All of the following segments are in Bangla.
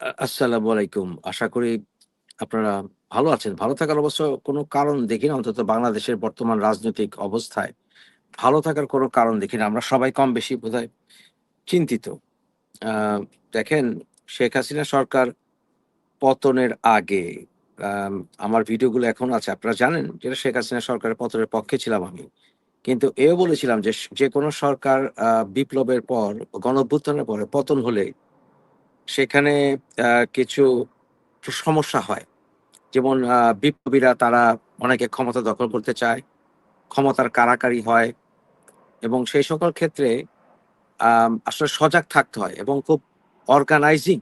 আসসালামু আলাইকুম। আশা করি আপনারা ভালো আছেন। ভালো থাকার অবশ্য কোনো কারণ দেখি না, অন্তত বাংলাদেশের বর্তমান রাজনৈতিক অবস্থায় ভালো থাকার কোনো কারণ দেখি না। আমরা সবাই কম বেশি বোধহয় চিন্তিত। দেখেন, শেখ হাসিনা সরকার পতনের আগে আম আমার ভিডিওগুলো এখন আছে। আপনারা জানেন যেটা শেখ হাসিনা সরকারের পতনের পক্ষে ছিলাম আমি। কিন্তু এও বলেছিলাম যে স যেকোনো সরকার বিপ্লবের পর গণঅভ্যুত্থানের পরে পতন হলে সেখানে কিছু সমস্যা হয়। যেমন বিপ্লবীরা তারা অনেকে ক্ষমতা দখল করতে চায়, ক্ষমতার কাড়াকাড়ি হয় এবং সেই সকল ক্ষেত্রে আসলে সজাগ থাকতে হয় এবং খুব অর্গানাইজিং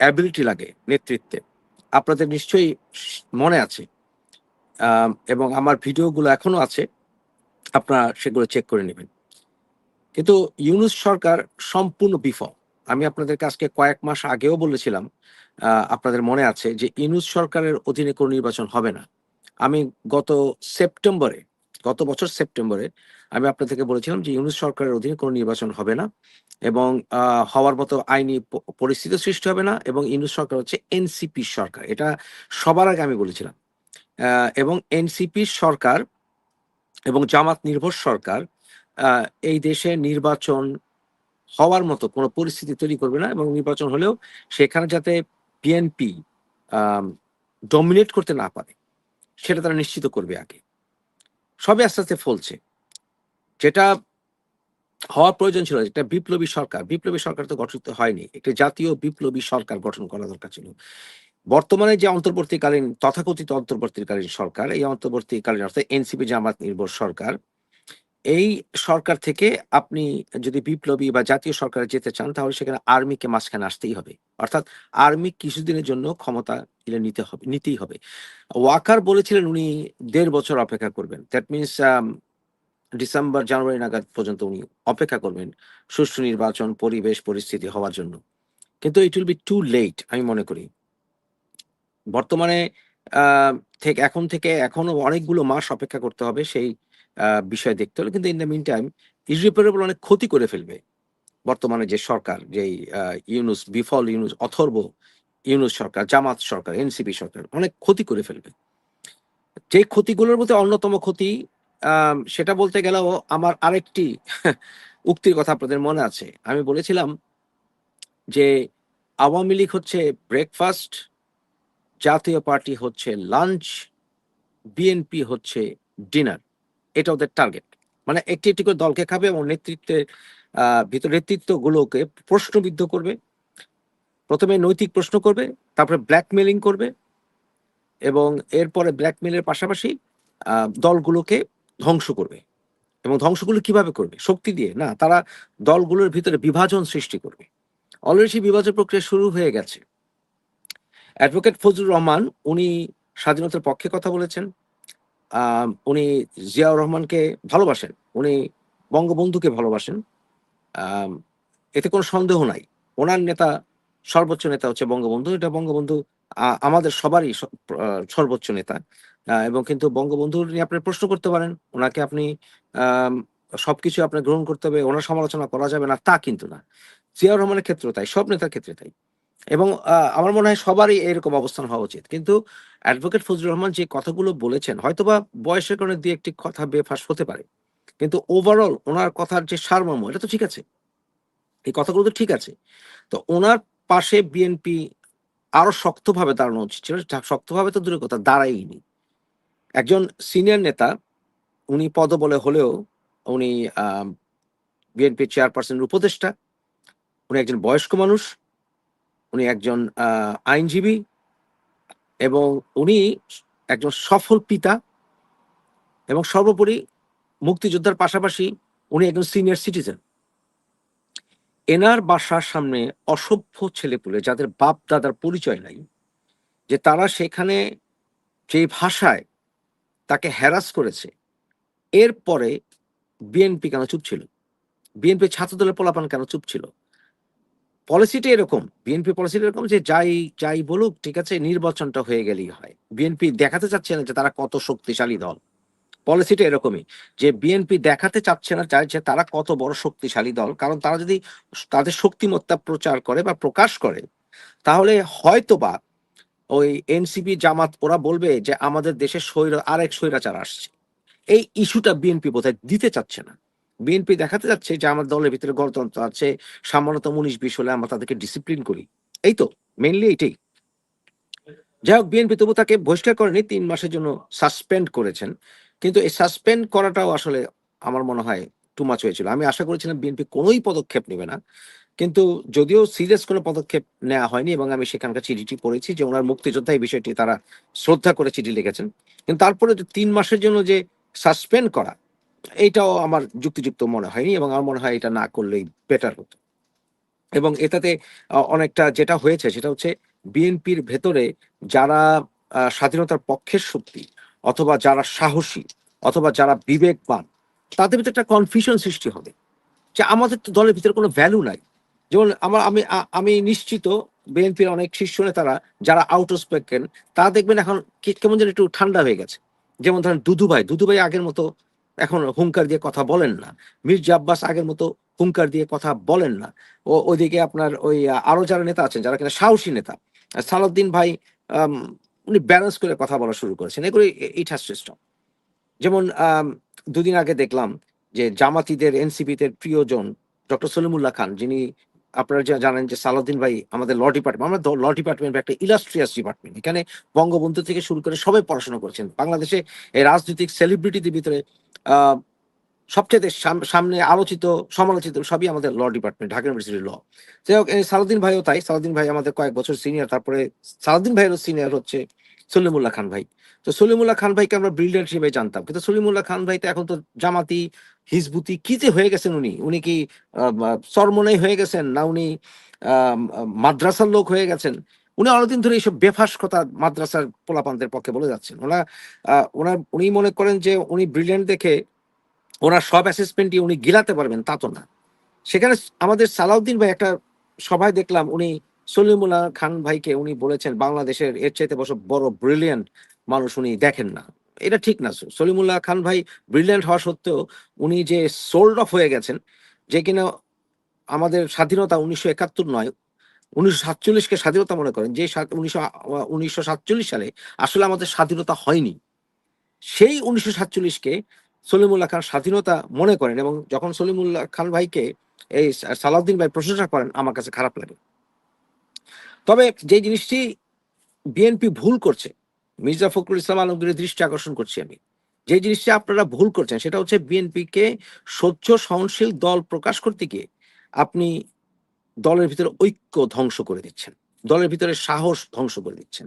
অ্যাবিলিটি লাগে নেতৃত্বে। আপনাদের নিশ্চয়ই মনে আছে। এবং আমার ভিডিওগুলো এখনও আছে। আপনারা সেগুলো চেক করে নেবেন কিন্তু ইউনুস সরকার সম্পূর্ণ বিফল। আমি আপনাদেরকে আজকে কয়েক মাস আগেও বলেছিলাম, আপনাদের মনে আছে যে ইউনূস সরকারের অধীনে কোনো নির্বাচন হবে না। আমি গত সেপ্টেম্বরে, গত বছর সেপ্টেম্বরে আমি আপনাদেরকে বলেছিলাম যে ইউনূস সরকারের অধীনে কোনো নির্বাচন হবে না এবং হওয়ার মতো আইনি পরিস্থিতি সৃষ্টি হবে না এবং ইউনূস সরকার হচ্ছে এনসিপির সরকার। এটা সবার আগে আমি বলেছিলাম। এবং এনসিপির সরকার এবং জামাত নির্ভর সরকার এই দেশে নির্বাচন হওয়ার মতো কোনো পরিস্থিতি তৈরি করবে না এবং নির্বাচন হলেও সেখানে যাতে বিএনপি ডমিনেট করতে না পারে, সেটা তারা নিশ্চিত করবে আগে। সবই আস্তে, আস্তে ফলছে। যেটা হওয়া প্রয়োজন ছিল একটা বিপ্লবী সরকার। বিপ্লবী সরকার তো গঠিত হয়নি। একটি জাতীয় বিপ্লবী সরকার গঠন করা দরকার ছিল। বর্তমানে যে অন্তর্বর্তীকালীন তথাকথিত অন্তর্বর্তীকালীন সরকার, এই অন্তর্বর্তীকালীন অর্থাৎ এনসিপি জামাত নির্ভর সরকার, এই সরকার থেকে আপনি যদি বিপ্লবী বা জাতীয় সরকারে যেতে চান তাহলে সেখানে আর্মিকে মাঝখানে আসতেই হবে। অর্থাৎ আর্মি কিছুদিনের জন্য ক্ষমতা নিতে হবে নিতেই হবে। ওয়াকার বলেছিলেন উনি দেড় বছর অপেক্ষা করবেন। দ্যাট মিনস ডিসেম্বর, জানুয়ারি নাগাদ পর্যন্ত উনি অপেক্ষা করবেন সুষ্ঠু নির্বাচন, পরিবেশ, পরিস্থিতি হওয়ার জন্য। কিন্তু it will be too late আমি মনে করি। বর্তমানে থেকে এখন থেকে এখনও অনেকগুলো মাস অপেক্ষা করতে হবে সেই বিষয় দেখতে হলে। কিন্তু in the meantime irreparable অনেক ক্ষতি করে ফেলবে। বর্তমানে যে সরকার যেই ইউনুস বিফল ইউনুস অথর্ব ইউনুস সরকার, জামাত সরকার, এনসিপি সরকার অনেক ক্ষতি করে ফেলবে। যে ক্ষতিগুলোর মধ্যে অন্যতম ক্ষতি সেটা বলতে গেলেও আমার আরেকটি উক্তির কথা আপনাদের মনে আছে। আমি বলেছিলাম যে আওয়ামী লীগ হচ্ছে ব্রেকফাস্ট, জাতীয় পার্টি হচ্ছে লাঞ্চ, বিএনপি হচ্ছে ডিনার। এটা ওদের টার্গেট। মানে একটি, একটি করে দলকে খাবে এবং নেতৃত্বের ভিতর নেতৃত্বগুলোকে প্রশ্নবিদ্ধ করবে। প্রথমে নৈতিক প্রশ্ন করবে, তারপরে ব্ল্যাকমেলিং করবে এবং এরপরে ব্ল্যাকমেলের পাশাপাশি দলগুলোকে ধ্বংস করবে। এবং ধ্বংসগুলো কীভাবে করবে? শক্তি দিয়ে? না, তারা দলগুলোর ভিতরে বিভাজন সৃষ্টি করবে। অলরেডি বিভাজন প্রক্রিয়া শুরু হয়ে গেছে। অ্যাডভোকেট ফজলুর রহমান উনি স্বাধীনতার পক্ষে কথা বলেছেন। উনি জিয়াউর রহমানকে ভালোবাসেন। উনি বঙ্গবন্ধুকে ভালোবাসেন। এতে কোনো সন্দেহ নাই। ওনার নেতা সর্বোচ্চ নেতা হচ্ছে বঙ্গবন্ধু। এটা বঙ্গবন্ধু আমাদের সবারই সর্বোচ্চ নেতা। এবং কিন্তু বঙ্গবন্ধুর নিয়ে আপনি প্রশ্ন করতে পারেন। ওনাকে আপনি সবকিছু আপনার গ্রহণ করতে হবে, ওনার সমালোচনা করা যাবে না তা কিন্তু না। জিয়াউর রহমানের ক্ষেত্রে তাই, সব নেতার ক্ষেত্রে তাই। এবং আমার মনে হয় সবারই এরকম অবস্থান হওয়া উচিত। কিন্তু অ্যাডভোকেট ফজলুর রহমান যে কথাগুলো বলেছেন, হয়তোবা বয়সের কারণে ২ ১ টি কথা বেফাঁস হতে পারে। কিন্তু ওভারঅল ওনার কথার যে সারমর্ম, এটা তো ঠিক আছে। এই কথাগুলো তো ঠিক আছে। তো ওনার পাশে বিএনপি আরও শক্তভাবে দাঁড়ানো উচিত ছিল। শক্তভাবে তো দূরের কথা দাঁড়াইনি একজন সিনিয়র নেতা, উনি পদবলে হলেও উনি আ বিএনপির চেয়ারপারসনের উপদেষ্টা। উনি একজন বয়স্ক মানুষ। উনি একজন আইনজীবী এবং উনি একজন সফল পিতা এবং সর্বোপরি মুক্তিযোদ্ধার পাশাপাশি উনি একজন সিনিয়র সিটিজেন। এনার বাসার সামনে অসভ্য ছেলেপুলে যাদের বাপ-দাদার পরিচয় নাই, যে তারা সেখানে যে ভাষায় তাকে হ্যারাস করেছে, এরপরে বিএনপি কেন চুপ ছিল? বিএনপির ছাত্রদলের পোলাপান কেন চুপ ছিল? পলিসিটা এরকম, বিএনপি পলিসিটা এরকম যে যাই, যাই বলুক ঠিক আছে নির্বাচনটা হয়ে গেলেই হয়। বিএনপি দেখাতে চাচ্ছে না যে তারা কত শক্তিশালী দল। পলিসিটা এরকমই যে বিএনপি দেখাতে চাচ্ছে না যে তারা কত বড় শক্তিশালী দল। কারণ তারা যদি তাদের শক্তিমত্তা প্রচার করে বা প্রকাশ করে তাহলে হয়তোবা ওই এনসিপি জামাত ওরা বলবে যে আমাদের দেশে স্বৈর আরেক স্বৈরাচার আসছে এই ইস্যুটা বিএনপি বোধহয় দিতে চাচ্ছে না বিএনপি দেখাতে যাচ্ছে যে আমার দলের ভিতরে গণতন্ত্র আছে সামান্যতম উনিশ, বিশ হলে আমরা তাদেরকে ডিসিপ্লিন করি। এই তো মেনলি এটাই যাই হোক, বিএনপি তবু তাকে বহিষ্কার করেনি, তিন মাসের জন্য সাসপেন্ড করেছেন। কিন্তু এই সাসপেন্ড করাটাও আসলে আমার মনে হয় টু মাচ হয়েছিল। আমি আশা করেছিলাম বিএনপি কোনোই পদক্ষেপ নেবে না। কিন্তু যদিও সিরিয়াস কোনো পদক্ষেপ নেওয়া হয়নি এবং আমি সেখানকার চিঠিটি পড়েছি যে ওনার মুক্তিযোদ্ধা এই বিষয়টি তারা শ্রদ্ধা করে চিঠি লিখেছেন। কিন্তু তারপরে তিন মাসের জন্য যে সাসপেন্ড করা এইটাও আমার যুক্তিযুক্ত মনে হয়নি এবং আমার মনে হয় এটা না করলেই বেটার হতো। এবং এটাতে অনেকটা যেটা হয়েছে সেটা হচ্ছে বিএনপির ভেতরে যারা স্বাধীনতার পক্ষের শক্তি অথবা যারা সাহসী অথবা যারা বিবেকবান, তাদের ভিতরে একটা কনফিউশন সৃষ্টি হবে। যে আমাদের তো দলের ভিতরে কোনো ভ্যালু নাই। যেমন আমার, আমি আমি নিশ্চিত বিএনপির অনেক শীর্ষ নেতারা যারা আউট অফ স্পোকেন তারা দেখবেন এখন কেমন যেন একটু ঠান্ডা হয়ে গেছে। যেমন ধরেন দুদুভাই দুদুভাই আগের মতো এখন হুঙ্কার দিয়ে কথা বলেন না। মির্জা আব্বাস আগের মতো হুঙ্কার দিয়ে কথা বলেন না। ও ওইদিকে আপনার ওই আরও যারা নেতা আছেন, যারা কিনা সাহসী নেতা সালাউদ্দিন ভাই উনি ব্যালেন্স করে কথা বলা শুরু করেছেন। এগুলো ইট হ্যাজ সিস্টেম যেমন দুদিন আগে দেখলাম যে জামাতিদের এনসিপিতে প্রিয়জন ডক্টর সলিমুল্লাহ খান, যিনি আপনারা যা জানেন যে সালাউদ্দিন ভাই আমাদের ল ডিপার্টমেন্ট আমরা ল ডিপার্টমেন্ট একটা ইলাস্ট্রিয়াস ডিপার্টমেন্ট এখানে বঙ্গবন্ধু থেকে শুরু করে সবাই পড়াশোনা করেছেন। বাংলাদেশে এই রাজনৈতিক সেলিব্রিটিদের ভিতরে সবচেয়ে সামনে আলোচিত, সমালোচিত সবই আমাদের ল ডিপার্টমেন্ট ঢাকা ইউনিভার্সিটির ল যাই হোক সালাউদ্দিন ভাইও তাই। সালাউদ্দিন ভাই আমাদের কয়েক বছর সিনিয়র তারপরে সালাউদ্দিন ভাইয়েরও সিনিয়র হচ্ছে সলিমুল্লাহ খান ভাই। তো সলিমুল্লাহ খান ভাইকে আমরা ব্রিলিয়ান্ট হিসেবে জানতাম। কিন্তু সলিমুল্লাহ খান ভাই তো এখন তো জামাতি হিজবুতি কি যে হয়ে গেছেন উনি? উনি কি সরমনাই হয়ে গেছেন না উনি মাদ্রাসার লোক হয়ে গেছেন? উনি অনেকদিন ধরে এইসব বেফাস কথা মাদ্রাসার পোলাপানদের পক্ষে বলে যাচ্ছেন। ওনা ওনার, উনি মনে করেন যে উনি ব্রিলিয়ান্ট দেখে ওনার সব অ্যাসেসমেন্টই উনি গিলাতে পারবেন, তা তো না। সেখানে আমাদের সালাউদ্দিন ভাই একটা সভায় দেখলাম, উনি সলিমুল্লাহ খান ভাইকে উনি বলেছেন, বাংলাদেশের এর চাইতে বড় ব্রিলিয়ান্ট মানুষ উনি দেখেন না। এটা ঠিক না। সলিমুল্লাহ খান ভাই ব্রিলিয়ান্ট হওয়া সত্ত্বেও উনি যে সোল্ড অফ হয়ে গেছেন, যে কিনা আমাদের স্বাধীনতা উনিশশো একাত্তর নয়, উনিশশো সাতচল্লিশকে স্বাধীনতা মনে করেন, যে উনিশশো উনিশশো সাতচল্লিশ সালে আসলে আমাদের স্বাধীনতা হয়নি। সেই উনিশশো সাতচল্লিশকে সলিমুল্লাহ খান স্বাধীনতা মনে করেন এবং যখন সলিমুল্লাহ খান ভাইকে এই সালাউদ্দিন ভাই প্রশংসা করেন, আমার কাছে খারাপ লাগে। তবে যে জিনিসটি বিএনপি ভুল করছে মির্জা ফখরুল ইসলাম আলমগীরের দৃষ্টি আকর্ষণ করছি আমি। যে জিনিসটি আপনারা ভুল করছেন, সেটা হচ্ছে বিএনপি কে স্বচ্ছ সহনশীল দল প্রকাশ করতে গিয়ে আপনি দলের ভিতরে ঐক্য ধ্বংস করে দিচ্ছেন। দলের ভিতরে সাহস ধ্বংস করে দিচ্ছেন।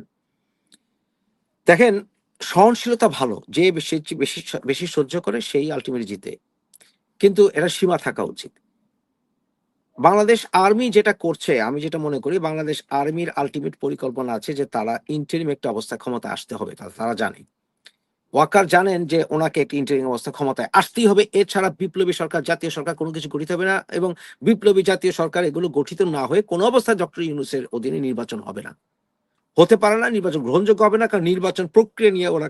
দেখেন, সহনশীলতা ভালো, যে বেশি বেশি বেশি সহ্য করে সেই আলটিমেটলি জিতে। কিন্তু এটা সীমা থাকা উচিত। বাংলাদেশ আর্মি যেটা করছে, আমি যেটা মনে করি, বাংলাদেশ আর্মির আলটিমেট পরিকল্পনা আছে যে তারা ইন্টারিম একটা অবস্থা ক্ষমতা আসতে হবে তারা জানে। ওয়াকার জানেন যে ওনাকে একটি ইন্টারিম অবস্থা ক্ষমতায় আসতেই হবে, এছাড়া বিপ্লবী সরকার, জাতীয় সরকার কোনো কিছু গঠিত হবে না এবং বিপ্লবী জাতীয় সরকার এগুলো গঠিত না হয়ে কোনো অবস্থায় ডক্টর ইউনুসের অধীনে নির্বাচন হবে না। হতে পারে না, নির্বাচন গ্রহণযোগ্য হবে না, কারণ নির্বাচন প্রক্রিয়া নিয়ে ওরা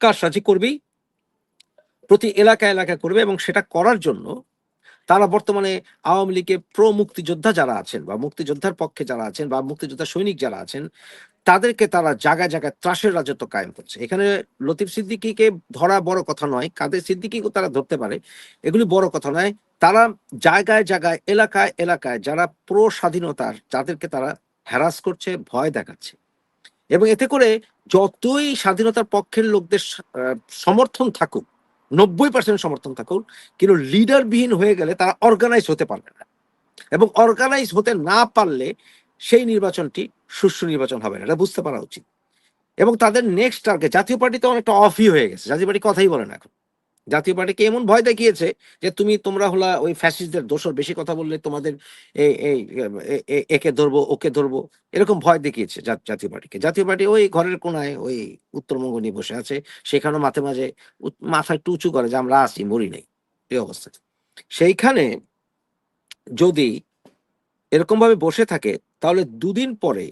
কারসাজি করবেই, প্রতি এলাকা এলাকা করবে এবং সেটা করার জন্য তারা বর্তমানে আওয়ামী লীগের প্রো মুক্তিযোদ্ধা যারা আছেন বা মুক্তিযোদ্ধার পক্ষে যারা আছেন বা মুক্তিযোদ্ধা সৈনিক যারা আছেন, তাদেরকে তারা জায়গায় জায়গায় ত্রাসের রাজত্ব কায়েম করছে। এখানে লতিফ সিদ্দিকীকে ধরা বড় কথা নয়, কাদের সিদ্দিকীকেও তারা ধরতে পারে, এগুলি বড় কথা নয়। তারা জায়গায় জায়গায়, এলাকায় এলাকায় যারা প্রো স্বাধীনতার যাদেরকে তারা হ্যারাস করছে, ভয় দেখাচ্ছে। এবং এতে করে যতই স্বাধীনতার পক্ষের লোকদের সমর্থন থাকুক নব্বই পার্সেন্ট সমর্থন থাকুন কিন্তু লিডারবিহীন হয়ে গেলে তারা অর্গানাইজ হতে পারবে না। এবং অর্গানাইজ হতে না পারলে সেই নির্বাচনটি সুষ্ঠু নির্বাচন হবে না, এটা বুঝতে পারা উচিত। এবং তাদের নেক্সট টার্গেট জাতীয় পার্টি তো অনেকটা অফই হয়ে গেছে, জাতীয় পার্টি কথাই বলে না এখন। জাতীয় পার্টিকে এমন ভয় দেখিয়েছে যে তুমি তোমরা হলা ওই ফ্যাসিস্টদের দোষর, বেশি কথা বললে তোমাদের এই এই একে ধরবো, ওকে ধরবো, এরকম ভয় দেখিয়েছে জাতীয় পার্টিকে। জাতীয় পার্টি ওই ঘরের কোনায় ওই উত্তরবঙ্গ নিয়ে বসে আছে সেখানেও মাঝে মাঝে মাথায় একটু উঁচু করে যে আমরা আছি, মরি নাই, এই অবস্থা সেইখানে যদি এরকম ভাবে বসে থাকে, তাহলে দুদিন পরে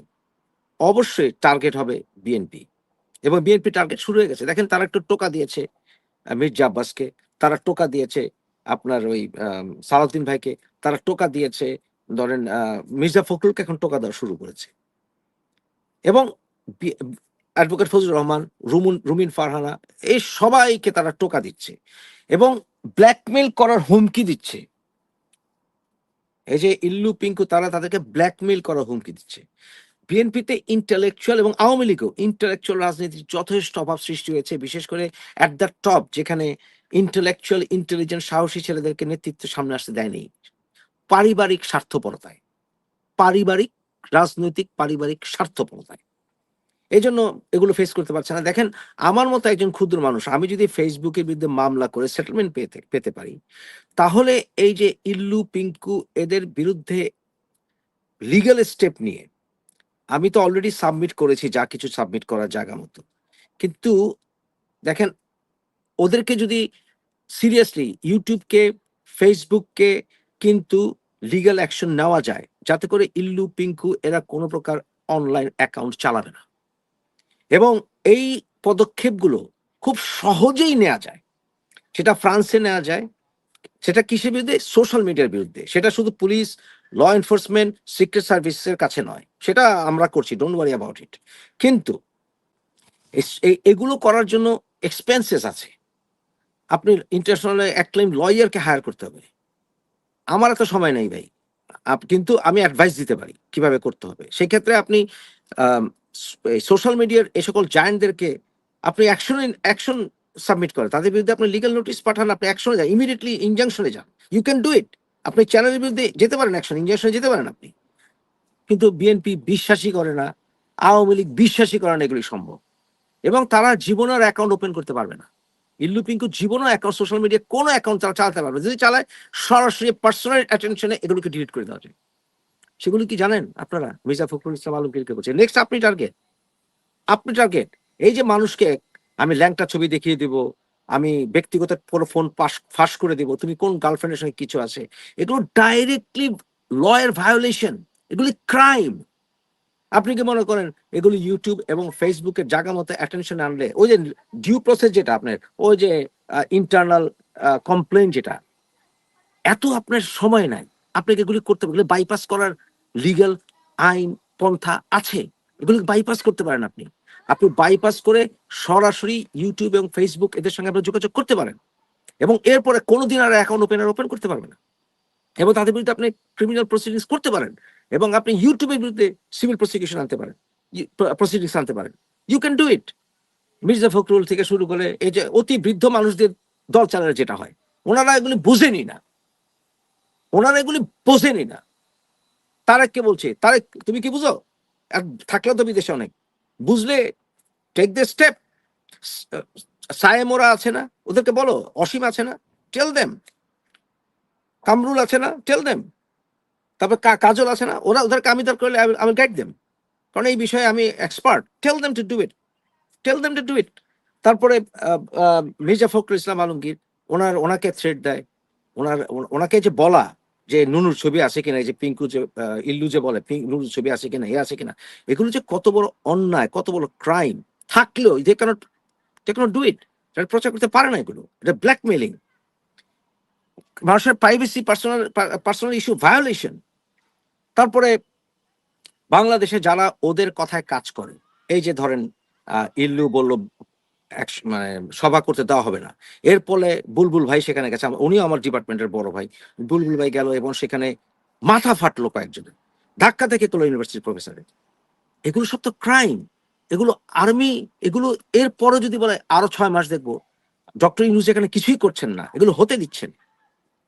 অবশ্যই টার্গেট হবে বিএনপি এবং বিএনপি টার্গেট শুরু হয়ে গেছে। দেখেন তারা একটু টোকা দিয়েছে। মির্জা আব্বাসকে, তারা টোকা দিয়েছে আপনার ওই সালাউদ্দিন ভাইকে, তারা টোকা দিয়েছে, ধরেন মির্জা ফখরুলকে এখন টোকা দেওয়া শুরু করেছে। এবং অ্যাডভোকেট ফজলুর রহমান, রুমুন, রুমিন ফারহানা, এই সবাইকে তারা টোকা দিচ্ছে এবং ব্ল্যাকমেল করার হুমকি দিচ্ছে। এই যে ইল্লু পিঙ্কু, তারা তাদেরকে ব্ল্যাকমেল করার হুমকি দিচ্ছে। বিএনপিতে ইন্টালেকচুয়াল এবং আওয়ামী লীগও ইন্টালেকচুয়াল রাজনীতির যথেষ্ট অভাব সৃষ্টি হয়েছে, বিশেষ করে অ্যাট দ্য টপ যেখানে ইন্টালেকচুয়াল ইন্টেলিজেন্ট সাহসী ছেলেদেরকে নেতৃত্ব সামনে আসতে দেয়নি। পারিবারিক স্বার্থপরতায়। পারিবারিক, রাজনৈতিক পারিবারিক স্বার্থপরতায়। এই জন্য এগুলো ফেস করতে পারছে না। দেখেন, আমার মতো একজন ক্ষুদ্র মানুষ, আমি যদি ফেসবুকের বিরুদ্ধে মামলা করে সেটেলমেন্ট পেতে পেতে পারি, তাহলে এই যে ইল্লু, পিঙ্কু, এদের বিরুদ্ধে লিগ্যাল স্টেপ নিয়ে আমি তো অলরেডি সাবমিট করেছি, যা কিছু সাবমিট করার জায়গা মতো। কিন্তু দেখেন, ওদেরকে যদি সিরিয়াসলি ইউটিউবকে, ফেসবুককে কিন্তু লিগ্যাল অ্যাকশন নেওয়া যায়, যাতে করে ইল্লু, পিঙ্কু এরা কোনো প্রকার অনলাইন অ্যাকাউন্ট চালাবে না। এবং এই পদক্ষেপগুলো খুব সহজেই নেওয়া যায়। সেটা ফ্রান্সে নেওয়া যায় সেটা কিসের বিরুদ্ধে? সোশ্যাল মিডিয়ার বিরুদ্ধে। সেটা শুধু পুলিশ ল এনফোর্সমেন্ট সিক্রেট সার্ভিসের কাছে নয়। সেটা আমরা করছি ডোন্ট ওয়ারি অ্যাবাউট ইট কিন্তু এগুলো করার জন্য এক্সপেন্সেস আছে। আপনি ইন্টারন্যাশনাল ক্লেম লয়ারকে হায়ার করতে হবে। আমার এত সময় নেই ভাই। কিন্তু আমি অ্যাডভাইস দিতে পারি কীভাবে করতে হবে। সেক্ষেত্রে আপনি সোশ্যাল মিডিয়ার এই সকল জায়েন্টদেরকে আপনি অ্যাকশন অ্যাকশন সাবমিট করেন তাদের বিরুদ্ধে আপনি লিগাল নোটিশ পাঠান, আপনি অ্যাকশনে যান ইমিডিয়েটলি ইনজাংশনে যান। ইউ ক্যান ডু ইট আপনি চ্যানেলের বিরুদ্ধে যেতে পারেন অ্যাকশন ইনজাংশনে যেতে পারেন আপনি। কিন্তু বিএনপি বিশ্বাসই করে না, আওয়ামী লীগ বিশ্বাসই করে না এগুলি সম্ভব। এবং তারা জীবনের অ্যাকাউন্ট ওপেন করতে পারবে না। ইল্লু পিঙ্কু জীবনও অ্যাকাউন্ট সোশ্যাল মিডিয়া কোনো অ্যাকাউন্ট তারা চালাতে পারবে। যদি চালায়, সরাসরি পার্সোনাল অ্যাটেনশনে এগুলোকে ডিলিট করে দেওয়া যায়। সেগুলো কি জানেন আপনারা? মির্জা ফখরুল ইসলাম আলমগীরকে বলছে। নেক্সট আপনি টার্গেট আপনি টার্গেট এই যে মানুষকে আমি ল্যাংটা ছবি দেখিয়ে দিব, আমি ব্যক্তিগত পুরো ফোন পাস ফাঁস করে দিব, তুমি কোন গার্লফ্রেন্ডের সঙ্গে কিছু আছে? এগুলো ডাইরেক্টলি লয়ের ভায়োলেশন এগুলি ক্রাইম আপনি কি মনে করেন, এগুলো ইউটিউব এবং ফেসবুকের জায়গা মতো অ্যাটেনশন আনলে, ওই যে ডিউ প্রসেস যেটা আপনার, ওই যে ইন্টারনাল কমপ্লেন যেটা, এত আপনার সময় নাই। আপনাকে এগুলি করতে পারলে বাইপাস করার লিগ্যাল আইন, পন্থা আছে। এগুলি বাইপাস করতে পারেন আপনি। আপনি বাইপাস করে সরাসরি ইউটিউব এবং ফেসবুক এদের সঙ্গে আপনি যোগাযোগ করতে পারেন। এবং এরপরে কোনোদিন আর অ্যাকাউন্ট ওপেন আর ওপেন করতে পারবেন না। এবং তাদের বিরুদ্ধে আপনি ক্রিমিনাল প্রসিডিংস করতে পারেন এবং আপনি ইউটিউবের বিরুদ্ধে সিভিল প্রসিকিউশন আনতে পারেন। প্রসিডিংস আনতে পারেন। You can do it Mirza Fakhrul থেকে শুরু করে এই যে অতি বৃদ্ধ মানুষদের দল চালানো যেটা হয়, ওনারা এগুলি বোঝেনি না। ওনারা এগুলি বোঝেনি না। তারেক কে বলছে, তারেক, তুমি কি বুঝো? থাকলে তো বিদেশে অনেক। বুঝলে টেক দ্য স্টেপ সায়েমোরা আছে না? ওদেরকে বলো, অসীম আছে না? টেল দেম কামরুল আছে না? টেল দেম তারপর কাজল আছে না? ওরা ওদেরকে আমি দরকার করলে আমি গাইড দেম কারণ এই বিষয়ে আমি expert tell them to do it tell them to do it তারপরে মির্জা ফখরুল ইসলাম আলমগীর, ওনার, ওনাকে থ্রেড দেয়। ওনার, ওনাকে যে বলা যে নুনুর ছবি আছে কিনা, এই যে পিঙ্কু যে ইল্লু যে বলে নুনুর ছবি আছে কিনা, এ আছে কিনা, এগুলো যে কত বড় অন্যায়, কত বড় ক্রাইম থাকলেও they can't they can't do it এটা প্রচার করতে পারে না এগুলো, এটা ব্ল্যাকমেলিং মানুষের privacy personal personal issue violation তারপরে বাংলাদেশে যারা ওদের কথায় কাজ করে, এই যে ধরেন ইল্লু বলল মানে সভা করতে দেওয়া হবে না। এর ফলে বুলবুল ভাই সেখানে গেছে। উনিও আমার ডিপার্টমেন্টের বড় ভাই। বুলবুল ভাই গেল এবং সেখানে মাথা ফাটলো কয়েকজনের। ধাক্কা থেকে তোলো ইউনিভার্সিটির প্রফেসরের। এগুলো সব তো ক্রাইম। এগুলো আর্মি, এগুলো এর পরে যদি বলে আরও ছয় মাস দেখব, ডক্টর ইউনুস এখানে কিছুই করছেন না। এগুলো হতে দিচ্ছেন।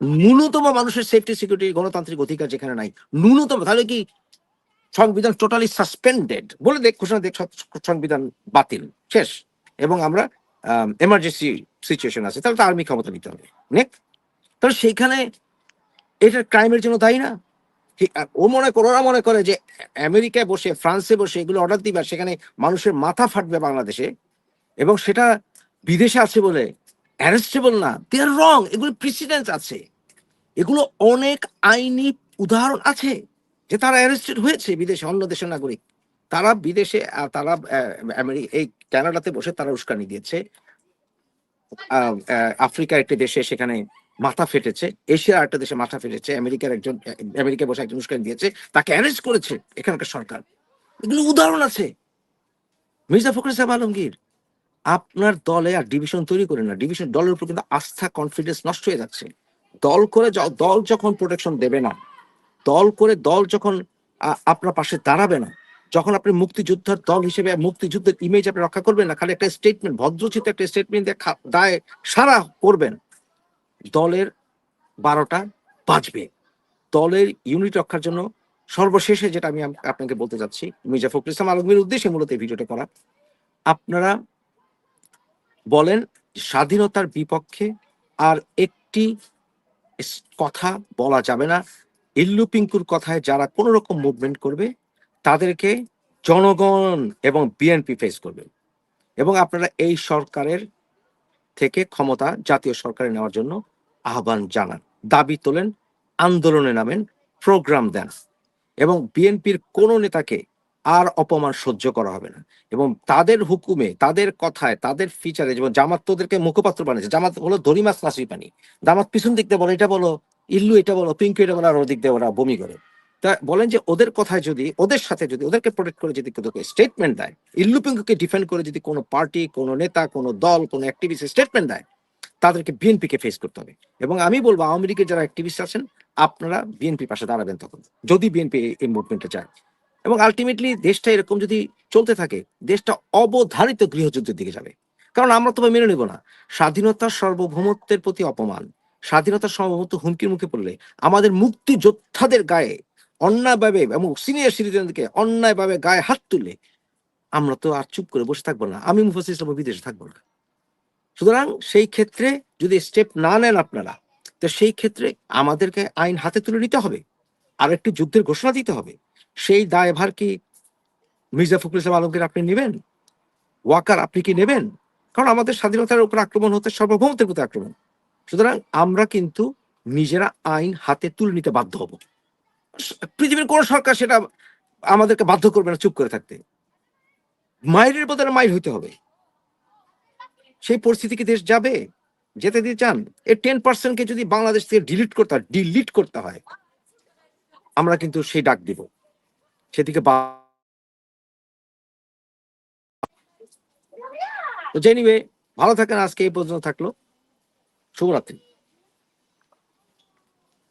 ন্যূনতম মানুষের সেফটি সিকিউরিটি গণতান্ত্রিক অধিকার যেখানে নাই, ন্যূনতম, তাহলে কি সংবিধান টোটালি সাসপেন্ডেড বলে দেখ, ঘোষণা দেখ, সংবিধান বাতিল। শেষ। এবং আমরা এমার্জেন্সি সিচুয়েশন আছে, তাহলে তো আর্মি ক্ষমতা নিতে হবে। নেক্সট তাহলে সেইখানে এটা ক্রাইমের জন্য দায়ী না? ও মনে করে, ওরা মনে করে যে আমেরিকায় বসে, ফ্রান্সে বসে এগুলো অর্ডার দিবে সেখানে মানুষের মাথা ফাটবে বাংলাদেশে এবং সেটা বিদেশে আছে বলে অ্যারেস্টেবল না। দে আর রং এগুলো প্রেসিডেন্ট আছে। এগুলো অনেক আইনি উদাহরণ আছে যে তারা অ্যারেস্টেড হয়েছে বিদেশে, অন্য দেশের নাগরিক। তারা বিদেশে তারা এই কানাডাতে বসে তারা উস্কানি দিয়েছে। আফ্রিকার একটি দেশে সেখানে মাথা ফেটেছে, এশিয়ার আরেকটা দেশে মাথা ফেটেছে, আমেরিকার একজন, আমেরিকায় বসে একজন উস্কানি দিয়েছে, তাকে অ্যারেস্ট করেছে এখানকার সরকার। এগুলো উদাহরণ আছে। মির্জা ফখরুল সাহেব আলমগীর, আপনার দলে আর ডিভিশন তৈরি করে না ডিভিশন দলের উপর কিন্তু আস্থা কনফিডেন্স নষ্ট হয়ে যাচ্ছে। দল করে দল যখন প্রোটেকশন দেবে না, দল করে দল যখন আপনার পাশে দাঁড়াবে না যখন আপনি মুক্তিযোদ্ধার দল হিসেবে, মুক্তিযুদ্ধের ইমেজ আপনি রক্ষা করবেন না, খালি একটা স্টেটমেন্ট ভদ্রচিত একটা স্টেটমেন্ট দিয়ে দায় সারা করবেন, দলের বারোটা বাজবে। দলের ইউনিট রক্ষার জন্য সর্বশেষে যেটা আমি আপনাকে বলতে চাচ্ছি মির্জা ফখরুল ইসলাম আলমের উদ্দেশ্যে মূলত এই ভিডিওটা করা। আপনারা বলেন স্বাধীনতার বিপক্ষে আর একটি কথা বলা যাবে না। ইল্লু পিঙ্কুর কথায় যারা কোনো রকম মুভমেন্ট করবে তাদেরকে জনগণ এবং বিএনপি ফেস করবে। এবং আপনারা এই সরকারের থেকে ক্ষমতা জাতীয় সরকারে নেওয়ার জন্য আহ্বান জানান, দাবি তোলেন, আন্দোলনে নামেন প্রোগ্রাম দেন এবং বিএনপির কোন নেতাকে আর অপমান সহ্য করা হবে না। এবং তাদের হুকুমে, তাদের কথায়, তাদের ফিচারে যেমন জামাত তোদেরকে মুখপাত্র বানিয়েছে, জামাত হলো দড়ি মাছ নাসি পানি। জামাত পিছন দিক দিয়ে বলো, এটা বলো, ইল্লু এটা বলো, পিঙ্কু এটা বলো, আর ওদিক দিয়ে ওরা বমি করে। তা বলেন যে ওদের কথায় যদি, ওদের সাথে যদি, ওদেরকে প্রোটেক্ট করে যদি স্টেটমেন্ট দেয় ইল্লুপিঙ্ককে ডিফেন্ড করে যদি কোনো পার্টি কোনো নেতা, কোনো দল, কোনো অ্যাক্টিভিস্ট স্টেটমেন্ট দেয়, তাদেরকে বিএনপি কে ফেস করতে হবে। এবং আমি বলব, আওয়ামী লীগের যারা অ্যাক্টিভিস্ট আছেন, আপনারা বিএনপি পাশে দাঁড়াবেন তখন, যদি বিএনপি এই মুভমেন্টে যায়। এবং আলটিমেটলি দেশটা এরকম যদি চলতে থাকে, দেশটা অবধারিত গৃহযুদ্ধের দিকে যাবে। কারণ আমরা তবে মেনে নেব না। স্বাধীনতার সার্বভৌমত্বের প্রতি অপমান স্বাধীনতার সার্বভৌমত্ব হুমকির মুখে পড়লে আমাদের মুক্তিযোদ্ধাদের গায়ে অন্যায়ভাবে এবং সিনিয়র সিটিজেনদেরকে অন্যায়ভাবে গায়ে হাত তুলে আমরা তো আর চুপ করে বসে থাকব না। আমি মুফাসির ইসলাম বিদেশে থাকব না। সুতরাং সেই ক্ষেত্রে যদি স্টেপ না নেন আপনারা, তো সেই ক্ষেত্রে আমাদেরকে আইন হাতে তুলে নিতে হবে। আর একটি যুদ্ধের ঘোষণা দিতে হবে। সেই দায়ভার কি মির্জা ফখরুল ইসলাম আলমগীর আপনি নেবেন? ওয়াকার আপনি কি নেবেন? কারণ আমাদের স্বাধীনতার উপর আক্রমণ হতে সার্বভৌমত্বের প্রতি আক্রমণ। সুতরাং আমরা কিন্তু নিজেরা আইন হাতে তুলে নিতে বাধ্য হব। পৃথিবীর কোন সরকার সেটা আমাদেরকে বাধ্য করবে না চুপ করে থাকতে। মায়ের বদলে মায়ের হইতে হবে। সেই পরিস্থিতি কি দেশ যাবে? যেতে দিয়ে চান এই টেন পার্সেন্টকে যদি বাংলাদেশ থেকে ডিলিট করতে হয় ডিলিট করতে হয়, আমরা কিন্তু সেই ডাক দিব। সেদিকে বা- তো জেনিওয়ে ভালো থাকেন, আজকে এই পর্যন্ত থাকল। শুভরাত্রি।